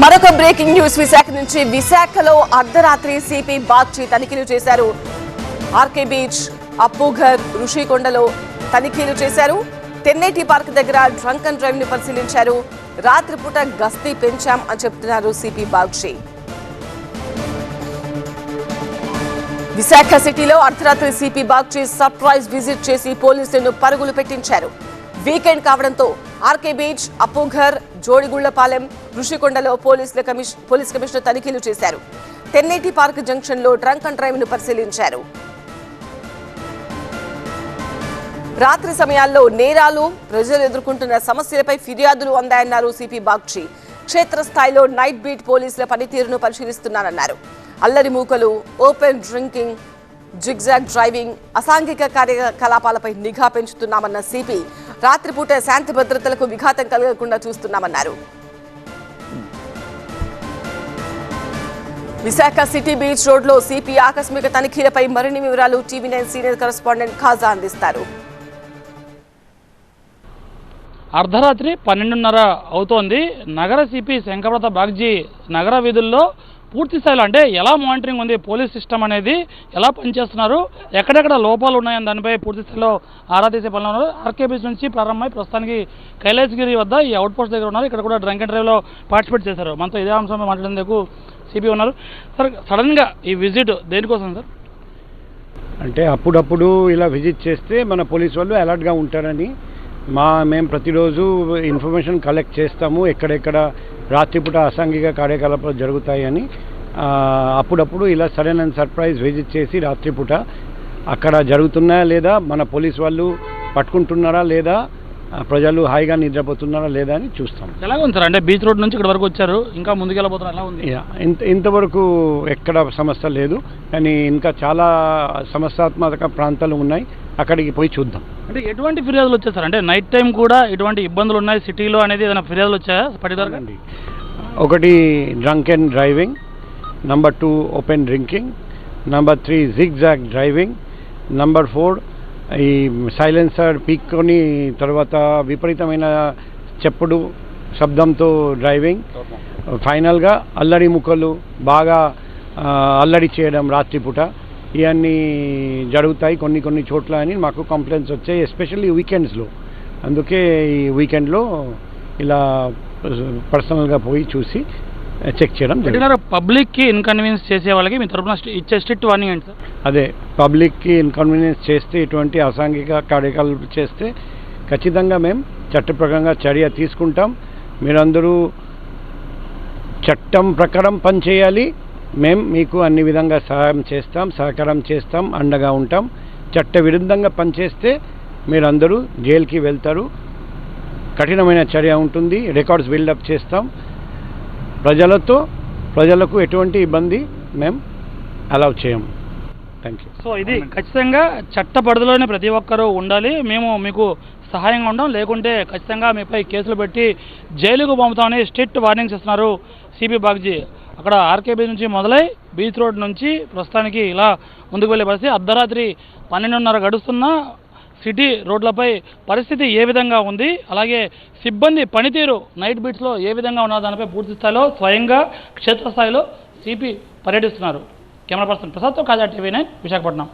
మరొక breaking news. Visakha నుంచి విశాఖలో అర్ధరాత్రి సిపి బాగ్చి తనిఖీలు చేశారు. ఆర్కే బీచ్ అప్పుఘర్ ఋషికొండలో తనిఖీలు చేశారు. తెన్నేటి పార్క్ దగ్గర డ్రంక్ అండ్ డ్రైవ్ని పరిశీలించారు. రాత్రిపూట గస్తీ పెంచాం అని చెప్తున్నారు సిపి బాగ్చి విశాఖ సిటీలో అర్ధరాత్రి సిపి బాగ్చి సర్ప్రైజ్ విజిట్ చేసి పోలీసులను పరుగులు పెట్టించారు. వీకెండ్ కావడంతో ఆర్కే బీచ్ అప్పుఘర్ జోడిగుళ్ళపాలెం ఋషికొండలో పోలీసుల కమిష పోలీస్ కమిషనర్ తనిఖీలు చేశారు. తెన్నేటి పార్క్ జంక్షన్లో డ్రంక్ అండ్ డ్రైవ్ను పరిశీలించారు. రాత్రి సమయాల్లో నేరాలు ప్రజలు ఎదుర్కొంటున్న సమస్యలపై ఫిర్యాదులు అందాయన్నారు సిపి బాగ్చి. క్షేత్రస్థాయిలో నైట్ బీట్ పోలీసుల పనితీరును పరిశీలిస్తున్నారన్నారు. అల్లరి మూకలు ఓపెన్ డ్రింకింగ్ జిగ్జాగ్ డ్రైవింగ్ అసాంఘిక కార్యకలాపాలపై నిఘా పెంచుతున్నామన్న సిపి రాత్రిపూట శాంతి భద్రతలకు విఘాతం కలగకుండా చూస్తున్నామన్నారు. విశాఖ సిటీ బీచ్ రోడ్లో సిపి ఆకస్మిక తనిఖీలపై మరిన్ని వివరాలు TV nine senior correspondent Khaja అందిస్తారు. అర్ధరాత్రి పన్నెండున్నర అవుతోంది. నగర సిపి శంకరప్రత బాగ్జీ నగర వీధుల్లో పూర్తి స్థాయిలో అంటే ఎలా మానిటరింగ్ ఉంది పోలీస్ సిస్టమ్ అనేది ఎలా పనిచేస్తున్నారు ఎక్కడెక్కడ లోపాలు ఉన్నాయని దానిపై పూర్తి స్థాయిలో ఆరా తీసే పనులు ఉన్నారు. ఆర్కే బీచ్ నుంచి ప్రారంభమై ప్రస్తుతానికి కైలాసగిరి వద్ద ఈ అవుట్ పోస్ట్ దగ్గర ఉన్నారు. ఇక్కడ కూడా డ్రంక్ అండ్ డ్రైవ్లో పార్టిసిపేట్ చేశారు. మనతో ఇదే అంశంపై మాట్లాడేందుకు సిపి ఉన్నారు. సార్ సడన్గా ఈ విజిట్ దేనికోసం సార్? అంటే అప్పుడప్పుడు ఇలా విజిట్ చేస్తే మన పోలీస్ వాళ్ళు అలర్ట్గా ఉంటారని మా మేము ప్రతిరోజు ఇన్ఫర్మేషన్ కలెక్ట్ చేస్తాము. ఎక్కడెక్కడ రాత్రిపూట అసాంఘిక కార్యకలాపాలు జరుగుతాయని అప్పుడప్పుడు ఇలా సడన్ అండ్ సర్ప్రైజ్ విజిట్ చేసి రాత్రిపూట అక్కడ జరుగుతున్నాయా లేదా మన పోలీస్ వాళ్ళు పట్టుకుంటున్నారా లేదా ప్రజలు హాయిగా నిద్రపోతున్నారా లేదా అని చూస్తాం. ఎలాగ ఉంది సార్? అంటే బీచ్ రోడ్ నుంచి ఇక్కడ వరకు వచ్చారు ఇంకా ముందుకెళ్ళబోతున్నారు ఎలా ఉంది? ఇంత ఇంతవరకు ఎక్కడ సమస్య లేదు కానీ ఇంకా చాలా సమస్యాత్మక ప్రాంతాలు ఉన్నాయి అక్కడికి పోయి చూద్దాం. అంటే ఎటువంటి ఫిర్యాదులు వచ్చాయి సార్? అంటే నైట్ టైం కూడా ఇటువంటి ఇబ్బందులు ఉన్నాయి? సిటీలో అనేది ఏదైనా ఫిర్యాదులు వచ్చాయా పర్టికులర్గా ఒకటి drunk and driving number two open drinking number three zig zag driving number four ఈ సైలెన్సర్ పీక్కొని తర్వాత విపరీతమైన చెప్పుడు శబ్దంతో డ్రైవింగ్ ఫైనల్గా అల్లరి ముక్కలు బాగా అల్లరి చేయడం రాత్రిపూట. ఇవన్నీ జరుగుతాయి కొన్ని కొన్ని చోట్ల అని మాకు కంప్లైంట్స్ వచ్చాయి ఎస్పెషల్లీ వీకెండ్స్లో అందుకే ఈ వీకెండ్లో ఇలా పర్సనల్గా పోయి చూసి చెక్ చేయడం పబ్లిక్కి ఇన్కన్వీనియన్స్ చేసే వాళ్ళకి మీ తరపున స్టి- ఇచ్చే స్ట్రిక్ట్ వార్నింగ్ ఏంటి సార్? అదే పబ్లిక్కి ఇన్కన్వీనియన్స్ చేస్తే ఇటువంటి అసాంఘిక కార్యకలాపాలు చేస్తే ఖచ్చితంగా మేము చట్టప్రకంగా చర్య తీసుకుంటాం. మీరందరూ చట్టం ప్రకారం పనిచేయాలి. మేము మీకు అన్ని విధంగా సహాయం చేస్తాం సహకారం చేస్తాం అండగా ఉంటాం. చట్ట విరుద్ధంగా పనిచేస్తే మీరందరూ జైలుకి వెళ్తారు. కఠినమైన చర్య ఉంటుంది రికార్డ్స్ బిల్డప్ చేస్తాం. ప్రజలతో ప్రజలకు ఎటువంటి ఇబ్బంది మేము అలౌ చేయం. థ్యాంక్ యూ సో ఇది ఖచ్చితంగా చట్ట పరిధిలోనే ప్రతి ఒక్కరూ ఉండాలి. మేము మీకు సహాయంగా ఉండం లేకుంటే ఖచ్చితంగా మీపై కేసులు పెట్టి జైలుకు పంపుతామని స్ట్రిక్ట్ వార్నింగ్స్ ఇస్తున్నారు. సిపి బాగ్జీ అక్కడ ఆర్కే బీచ్ నుంచి మొదలై బీచ్ రోడ్ నుంచి ప్రస్తుతానికి ఇలా ముందుకు వెళ్ళే పరిస్థితి. అర్ధరాత్రి పన్నెండున్నర గడుస్తున్నా సిటీ రోడ్లపై పరిస్థితి ఏ విధంగా ఉంది? అలాగే సిబ్బంది పనితీరు నైట్ బీట్స్లో ఏ విధంగా ఉన్నదో దానిపై పూర్తి స్థాయిలో స్వయంగా క్షేత్రస్థాయిలో సిపి పర్యటిస్తున్నారు. కెమెరా పర్సన్ ప్రసాద్తో కాజా టీవీ నైన్ విశాఖపట్నం.